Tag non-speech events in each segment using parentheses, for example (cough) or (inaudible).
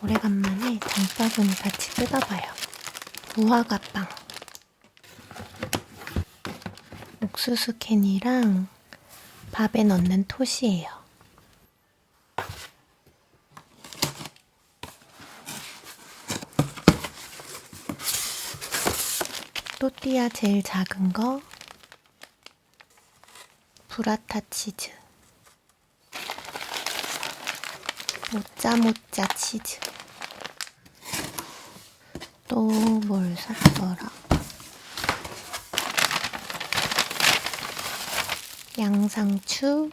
오래간만에 장바구니 같이 뜯어봐요. 무화과빵. 옥수수 캔이랑 밥에 넣는 톳이에요. 또띠아 제일 작은 거 브라타 치즈 모짜모짜 치즈 또 뭘 샀더라 양상추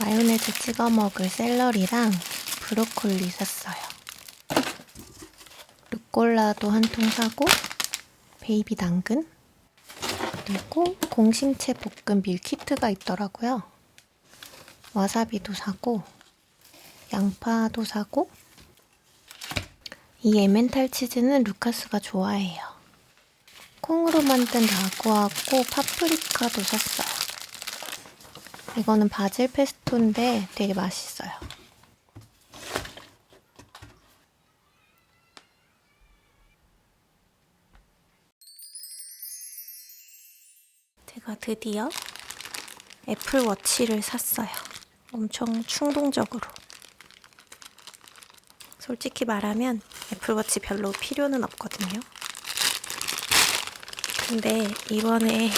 마요네즈 찍어 먹을 샐러리랑 브로콜리 샀어요 루꼴라도 한 통 사고 베이비 당근 그리고 공심채 볶음 밀키트가 있더라고요. 와사비도 사고 양파도 사고 이 에멘탈 치즈는 루카스가 좋아해요. 콩으로 만든 라구하고 파프리카도 샀어요. 이거는 바질 페스토인데 되게 맛있어요. 제가 드디어 애플워치를 샀어요. 엄청 충동적으로. 솔직히 말하면 애플워치 별로 필요는 없거든요. 근데 이번에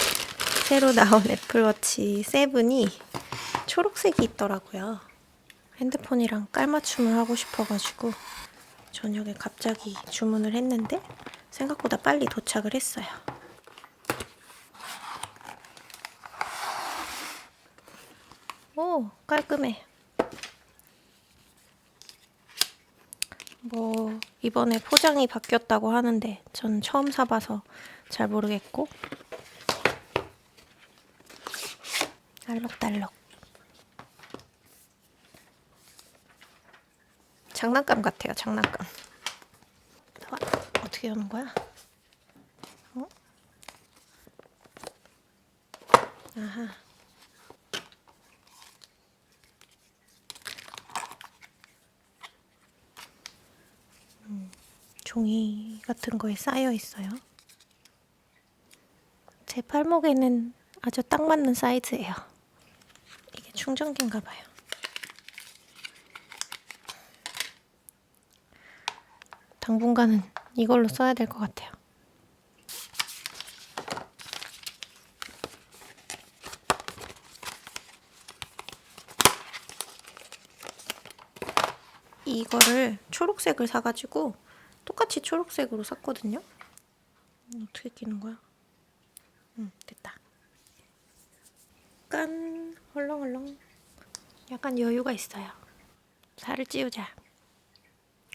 새로 나온 애플워치 7이 초록색이 있더라고요. 핸드폰이랑 깔맞춤을 하고 싶어가지고 저녁에 갑자기 주문을 했는데 생각보다 빨리 도착을 했어요. 오, 깔끔해. 뭐, 이번에 포장이 바뀌었다고 하는데, 전 처음 사봐서 잘 모르겠고. 알록달록. 장난감 같아요, 장난감. 와, 어떻게 여는 거야? 어? 아하. 종이 같은 거에 쌓여 있어요. 제 팔목에는 아주 딱 맞는 사이즈예요. 이게 충전기인가 봐요. 당분간은 이걸로 써야 될 것 같아요. 이거를 초록색을 사가지고 똑같이 초록색으로 샀거든요. 음, 어떻게 끼는 거야? 응, 됐다. 약간 헐렁헐렁. 약간 여유가 있어요. 살을 찌우자.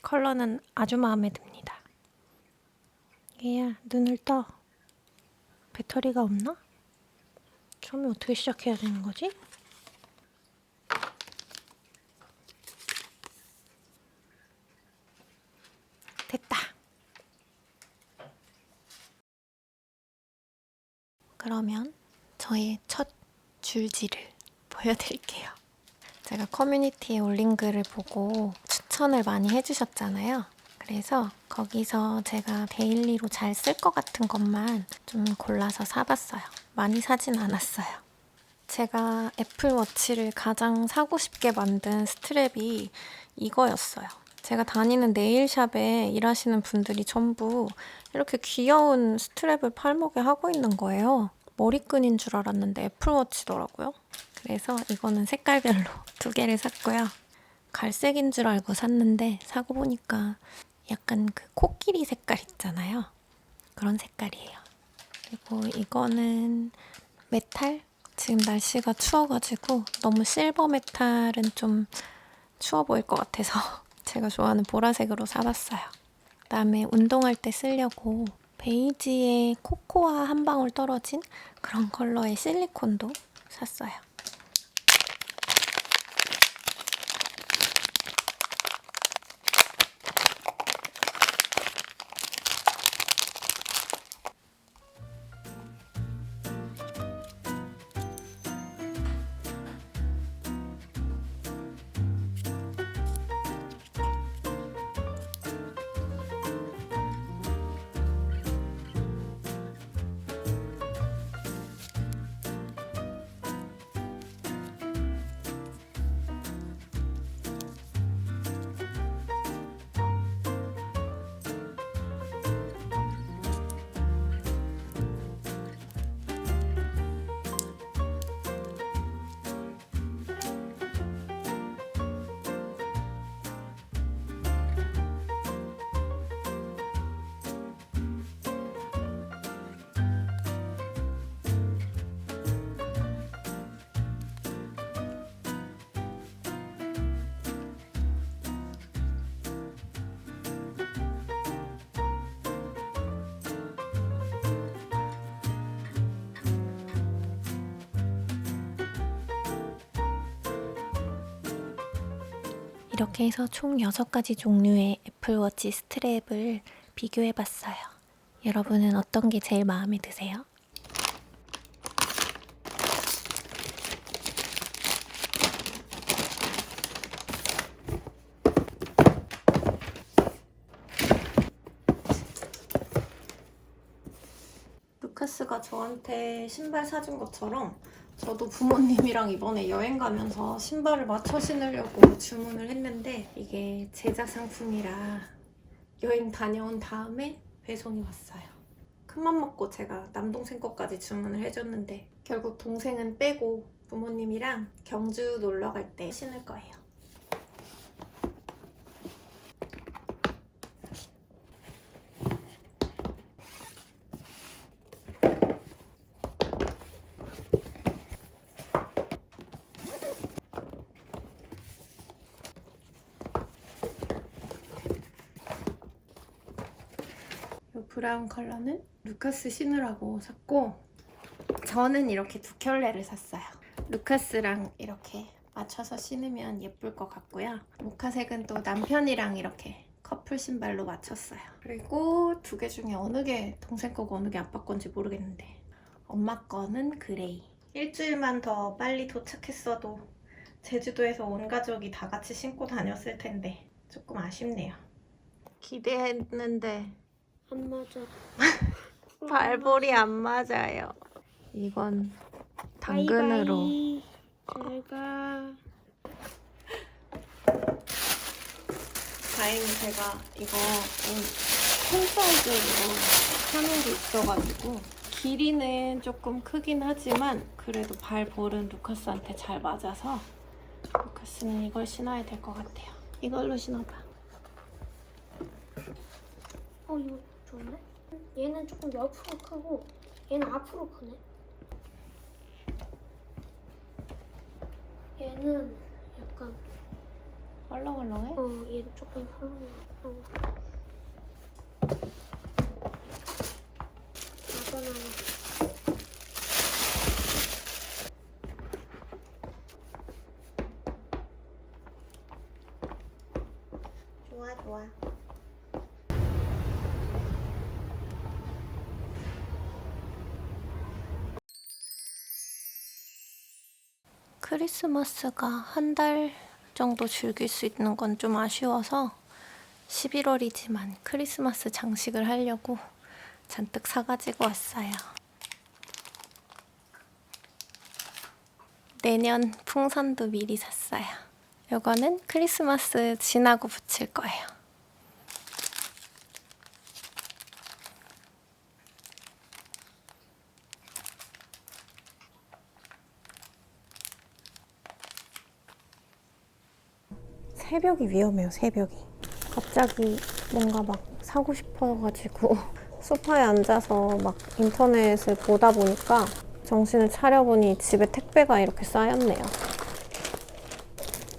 컬러는 아주 마음에 듭니다. 얘야, 눈을 떠. 배터리가 없나? 처음에 어떻게 시작해야 되는 거지? 됐다. 그러면 저의 첫 줄지를 (laughs) 보여드릴게요. 제가 커뮤니티에 올린 글을 보고 추천을 많이 해주셨잖아요. 그래서 거기서 제가 데일리로 잘 쓸 것 같은 것만 좀 골라서 사봤어요. 많이 사진 않았어요. 제가 애플워치를 가장 사고 싶게 만든 스트랩이 이거였어요. 제가 다니는 네일샵에 일하시는 분들이 전부 이렇게 귀여운 스트랩을 팔목에 하고 있는 거예요. 머리끈인 줄 알았는데 애플워치더라고요. 그래서 이거는 색깔별로 (laughs) 두 개를 샀고요. 갈색인 줄 알고 샀는데 사고 보니까 약간 그 코끼리 색깔 있잖아요. 그런 색깔이에요. 그리고 이거는 메탈? 지금 날씨가 추워가지고 너무 실버 메탈은 좀 추워 보일 것 같아서 (laughs) 제가 좋아하는 보라색으로 사봤어요. 그다음에 운동할 때 쓰려고 베이지에 코코아 한 방울 떨어진 그런 컬러의 실리콘도 샀어요. 이렇게 해서 총 6가지 종류의 애플워치 스트랩을 비교해 봤어요. 여러분은 어떤 게 제일 마음에 드세요? 루카스가 저한테 신발 사준 것처럼 저도 부모님이랑 이번에 여행 가면서 신발을 맞춰 신으려고 주문을 했는데 이게 제작 상품이라 여행 다녀온 다음에 배송이 왔어요. 큰맘 먹고 제가 남동생 것까지 주문을 해줬는데 결국 동생은 빼고 부모님이랑 경주 놀러 갈 때 신을 거예요. 이 브라운 컬러는 루카스 신으라고 샀고 저는 이렇게 두 켤레를 샀어요. 루카스랑 이렇게 맞춰서 신으면 예쁠 것 같고요. 모카색은 또 남편이랑 이렇게 커플 신발로 맞췄어요. 그리고 두 개 중에 어느 게 동생 거고 어느 게 아빠 건지 모르겠는데 엄마 거는 그레이. 일주일만 더 빨리 도착했어도 제주도에서 온 가족이 다 같이 신고 다녔을 텐데 조금 아쉽네요. 기대했는데 안 맞아. (laughs) 발볼이 안 맞아요. 이건 당근으로. 바이바이. 잘 가. 다행히 제가 이거 큰 사이즈로 사놓은 게 있어가지고 길이는 조금 크긴 하지만 그래도 발볼은 루카스한테 잘 맞아서 루카스는 이걸 신어야 될 것 같아요. 이걸로 신어봐. 어 이거 좋은데? 얘는 조금 옆으로 크고 얘는 앞으로 크네. 얘는 약간 헐렁헐렁해? 어 얘는 조금 헐렁하고 아빠는 좋아 좋아. 크리스마스가 한 달 정도 즐길 수 있는 건 좀 아쉬워서 11월이지만 크리스마스 장식을 하려고 잔뜩 사가지고 왔어요. 내년 풍선도 미리 샀어요. 이거는 크리스마스 지나고 붙일 거예요. 새벽이 위험해요, 새벽이. 갑자기 뭔가 막 사고 싶어가지고 (laughs) 소파에 앉아서 막 인터넷을 보다 보니까 정신을 차려보니 집에 택배가 이렇게 쌓였네요.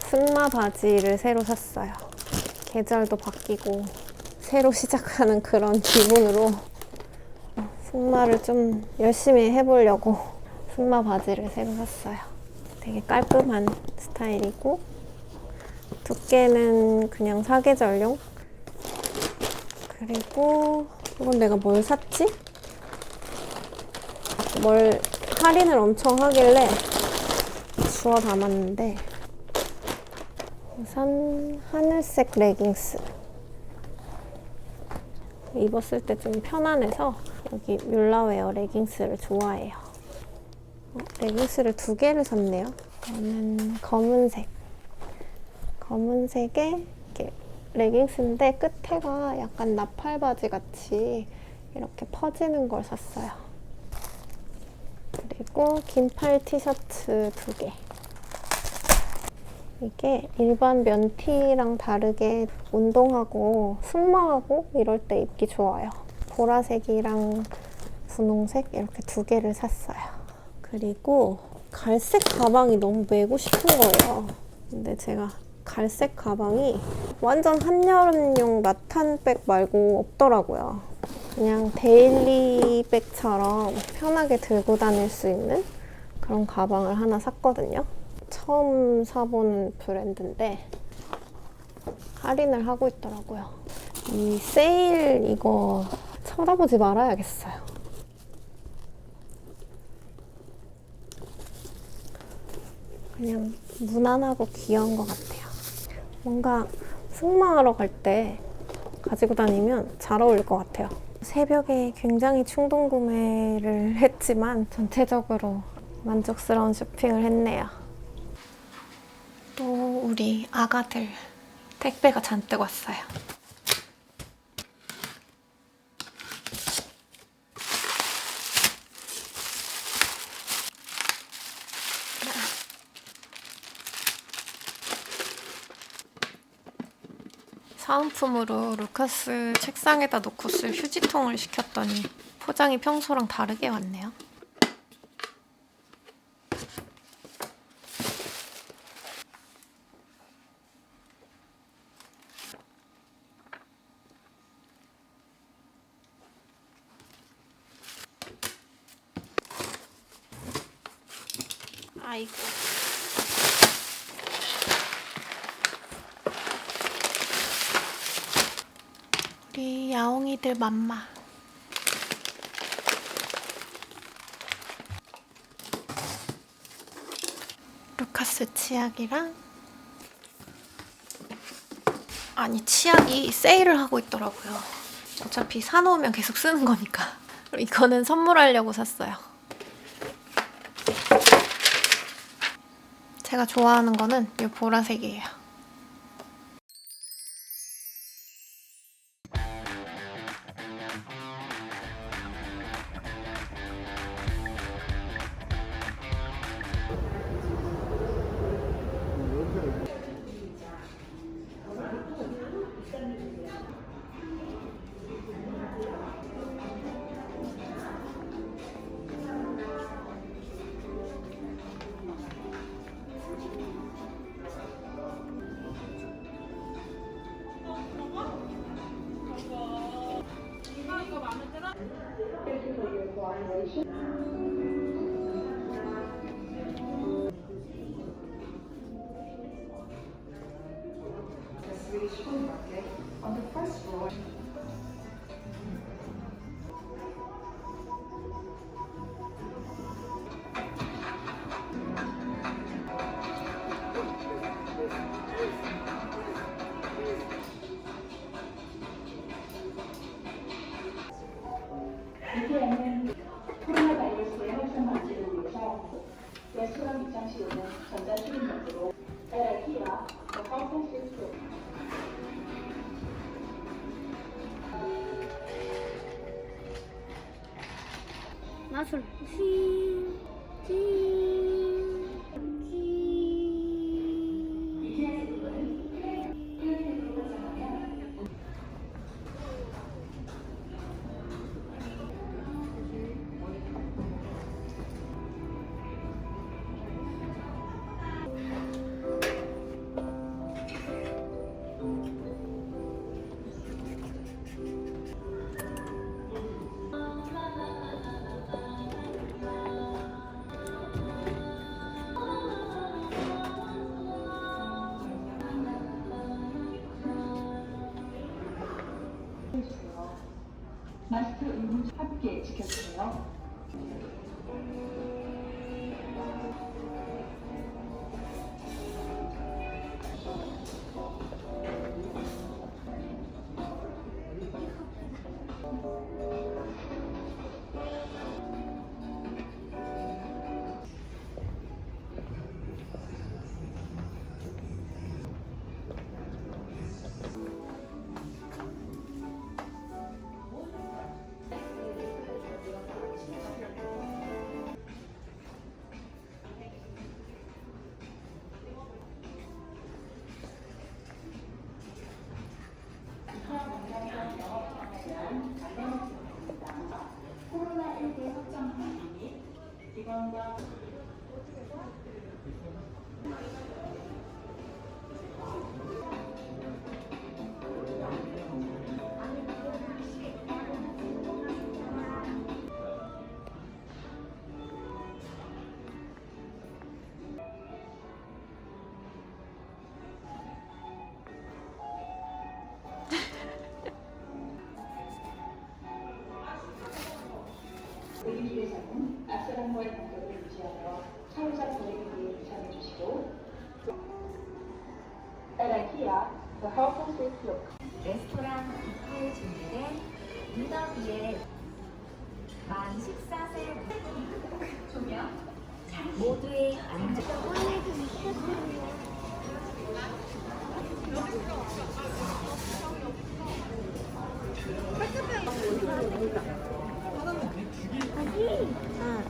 승마 바지를 새로 샀어요. 계절도 바뀌고 새로 (laughs) 시작하는 그런 기분으로 승마를 좀 열심히 해보려고 (laughs) 승마 바지를 새로 샀어요. 되게 깔끔한 스타일이고 두께는 그냥 사계절용. 그리고 이건 내가 뭘 샀지? 뭘 할인을 엄청 하길래 주워 담았는데 우선 하늘색 레깅스 입었을 때 좀 편안해서 여기 뮬라웨어 레깅스를 좋아해요. 어, 레깅스를 두 개를 샀네요. 저는 검은색 검은색의 이렇게 레깅스인데 끝에가 약간 나팔 바지 같이 이렇게 퍼지는 걸 샀어요. 그리고 긴팔 티셔츠 두 개. 이게 일반 면티랑 다르게 운동하고 승마하고 이럴 때 입기 좋아요. 보라색이랑 분홍색 이렇게 두 개를 샀어요. 그리고 갈색 가방이 너무 메고 싶은 거예요. 근데 제가 갈색 가방이 완전 한여름용 나탄백 말고 없더라고요. 그냥 데일리백처럼 편하게 들고 다닐 수 있는 그런 가방을 하나 샀거든요. 처음 사보는 브랜드인데 할인을 하고 있더라고요. 이 세일 이거 쳐다보지 말아야겠어요. 그냥 무난하고 귀여운 것 같아요. 뭔가 승마하러 갈 때 가지고 다니면 잘 어울릴 것 같아요. 새벽에 굉장히 충동 구매를 (laughs) 했지만 전체적으로 만족스러운 쇼핑을 했네요. 또 우리 아가들 택배가 잔뜩 왔어요. 사은품으로 루카스 책상에다 놓고 쓸 휴지통을 시켰더니 포장이 평소랑 다르게 왔네요. 아이고. 야옹이들 맘마. 루카스 치약이랑 아니 치약이 세일을 하고 있더라고요. 어차피 사놓으면 계속 쓰는 거니까. (laughs) 이거는 선물하려고 샀어요. 제가 좋아하는 거는 이 보라색이에요. 레스토랑 입장 시에는 전자 출입문으로 마스크 의무 함께 지켜주세요. Thank you. 홍보의 방법을 유지하며 사용자 고객을 우선해 주시고 At IKEA, the health and safety of 레스토랑 입구에 준비된 문더비의 만 14세 조명 모두의 안전 응.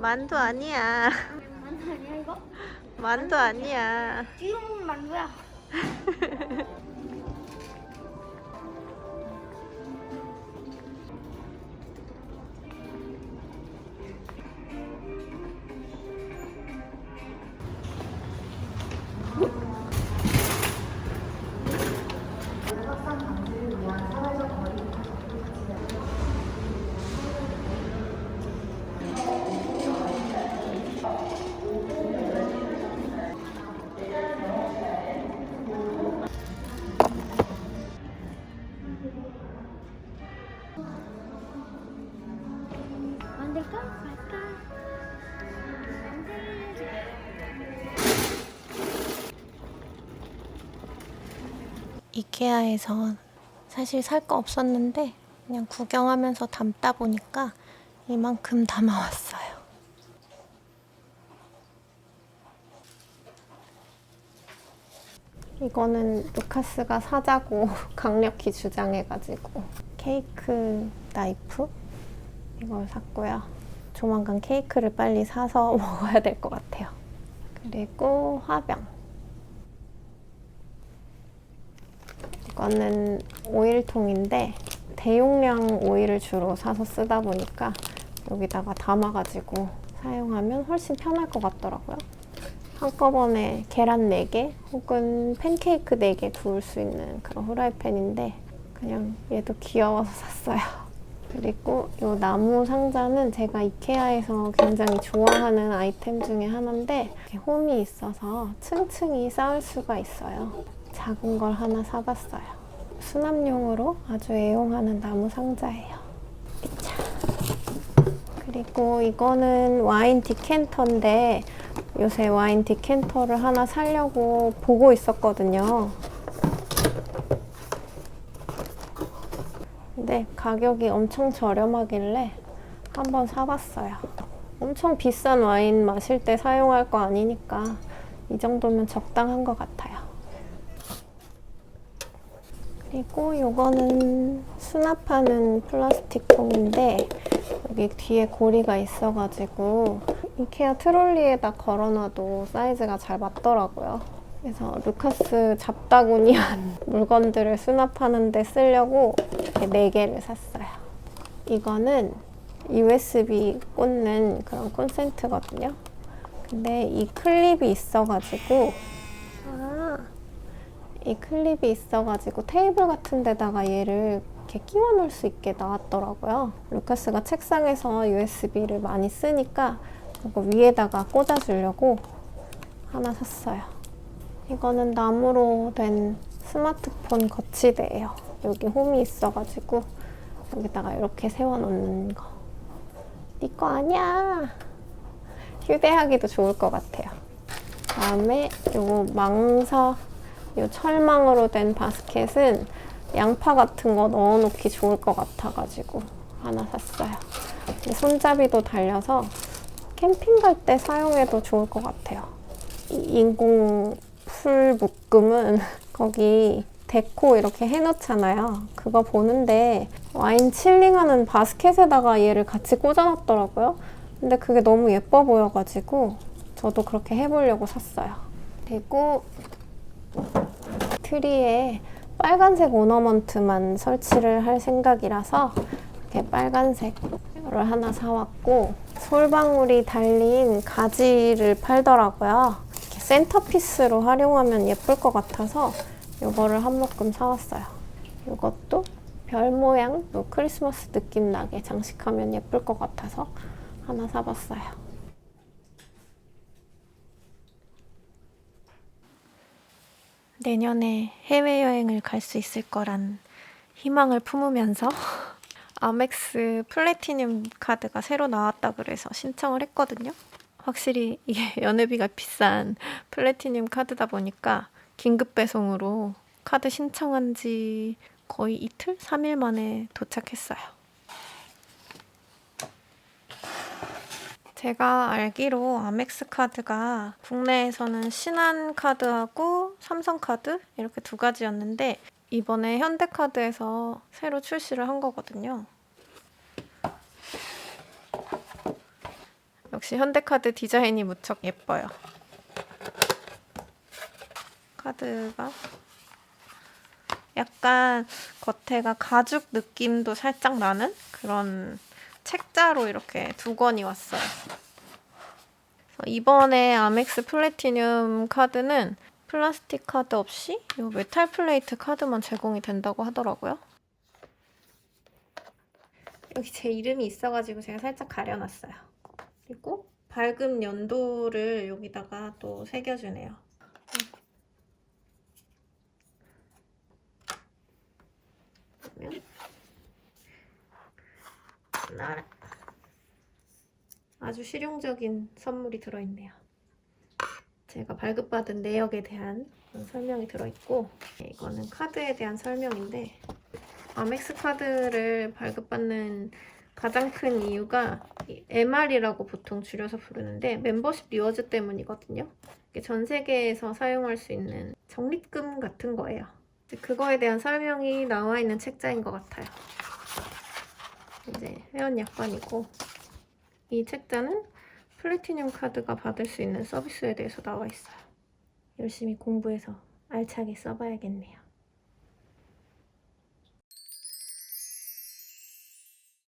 만두 아니야. 만두 아니야 이거? 만두 아니야. 뒤로 이케아에서 사실 살 거 없었는데 그냥 구경하면서 담다 보니까 이만큼 담아왔어요. 이거는 루카스가 사자고 (laughs) 강력히 주장해가지고 케이크 나이프 이걸 샀고요. 조만간 케이크를 빨리 사서 (laughs) 먹어야 될 것 같아요. 그리고 화병. 이거는 오일통인데 대용량 오일을 주로 사서 쓰다 보니까 여기다가 담아가지고 사용하면 훨씬 편할 것 같더라고요. 한꺼번에 계란 4개 혹은 팬케이크 4개 구울 수 있는 그런 후라이팬인데 그냥 얘도 귀여워서 샀어요. 그리고 이 나무 상자는 제가 이케아에서 굉장히 좋아하는 아이템 중에 하나인데 홈이 있어서 층층이 쌓을 수가 있어요. 작은 걸 하나 사봤어요. 수납용으로 아주 애용하는 나무 상자예요. 그리고 이거는 와인 디캔터인데 요새 와인 디캔터를 하나 사려고 보고 있었거든요. 근데 가격이 엄청 저렴하길래 한번 사봤어요. 엄청 비싼 와인 마실 때 사용할 거 아니니까 이 정도면 적당한 것 같아요. 그리고 이거는 수납하는 플라스틱 통인데 여기 뒤에 고리가 있어가지고 이케아 트롤리에다 걸어놔도 사이즈가 잘 맞더라고요. 그래서 루카스 잡다구니한 (laughs) 물건들을 수납하는 데 쓰려고 이렇게 4개를 샀어요. 이거는 USB 꽂는 그런 콘센트거든요. 근데 이 클립이 있어가지고 아, 이 클립이 있어가지고 테이블 같은 데다가 얘를 이렇게 끼워 놓을 수 있게 나왔더라고요. 루카스가 책상에서 USB를 많이 쓰니까 이거 위에다가 꽂아주려고 하나 샀어요. 이거는 나무로 된 스마트폰 거치대예요. 여기 홈이 있어가지고 여기다가 이렇게 세워놓는 거. 네거 아니야. 휴대하기도 좋을 것 같아요. 다음에 요 망사, 요 철망으로 된 바스켓은 양파 같은 거 넣어놓기 좋을 것 같아가지고 하나 샀어요. 이 손잡이도 달려서 캠핑 갈 때 사용해도 좋을 것 같아요. 이 인공 풀 묶음은 (laughs) 거기 데코 이렇게 해놓잖아요. 그거 보는데 와인 칠링하는 바스켓에다가 얘를 같이 꽂아놨더라고요. 근데 그게 너무 예뻐 보여가지고 저도 그렇게 해보려고 샀어요. 그리고 트리에 빨간색 오너먼트만 설치를 할 생각이라서 이렇게 빨간색을 하나 사왔고 솔방울이 달린 가지를 팔더라고요. 이렇게 센터피스로 활용하면 예쁠 것 같아서 이거를 한 묶음 사왔어요. 이것도 별 모양, 또 크리스마스 느낌 나게 장식하면 예쁠 것 같아서 하나 사봤어요. 내년에 해외여행을 갈 수 있을 거란 희망을 품으면서 (laughs) 아멕스 플래티늄 카드가 새로 나왔다 그래서 신청을 했거든요. 확실히 이게 (laughs) 연회비가 비싼 플래티늄 카드다 보니까 긴급 배송으로 카드 신청한 지 거의 이틀? 3일 만에 도착했어요. 제가 알기로 아멕스 카드가 국내에서는 신한 카드하고 삼성 카드 이렇게 두 가지였는데 이번에 현대카드에서 새로 출시를 한 거거든요. 역시 현대카드 디자인이 무척 예뻐요. 카드가 약간 겉에가 가죽 느낌도 살짝 나는 그런 책자로 이렇게 두 권이 왔어요. 이번에 아멕스 플래티늄 카드는 플라스틱 카드 없이 이 메탈 플레이트 카드만 제공이 된다고 하더라고요. 여기 제 이름이 있어가지고 제가 살짝 가려놨어요. 그리고 밝음 연도를 여기다가 또 새겨주네요. 그러면 하나 아주 실용적인 선물이 들어있네요. 제가 발급받은 내역에 대한 설명이 들어있고 이거는 카드에 대한 설명인데 아멕스 카드를 발급받는 가장 큰 이유가 이 MR이라고 보통 줄여서 부르는데 멤버십 리워즈 때문이거든요. 전 세계에서 사용할 수 있는 적립금 같은 거예요. 그거에 대한 설명이 나와 있는 책자인 것 같아요. 이제 회원 약관이고 이 책자는 플래티늄 카드가 받을 수 있는 서비스에 대해서 나와 있어요. 열심히 공부해서 알차게 써봐야겠네요.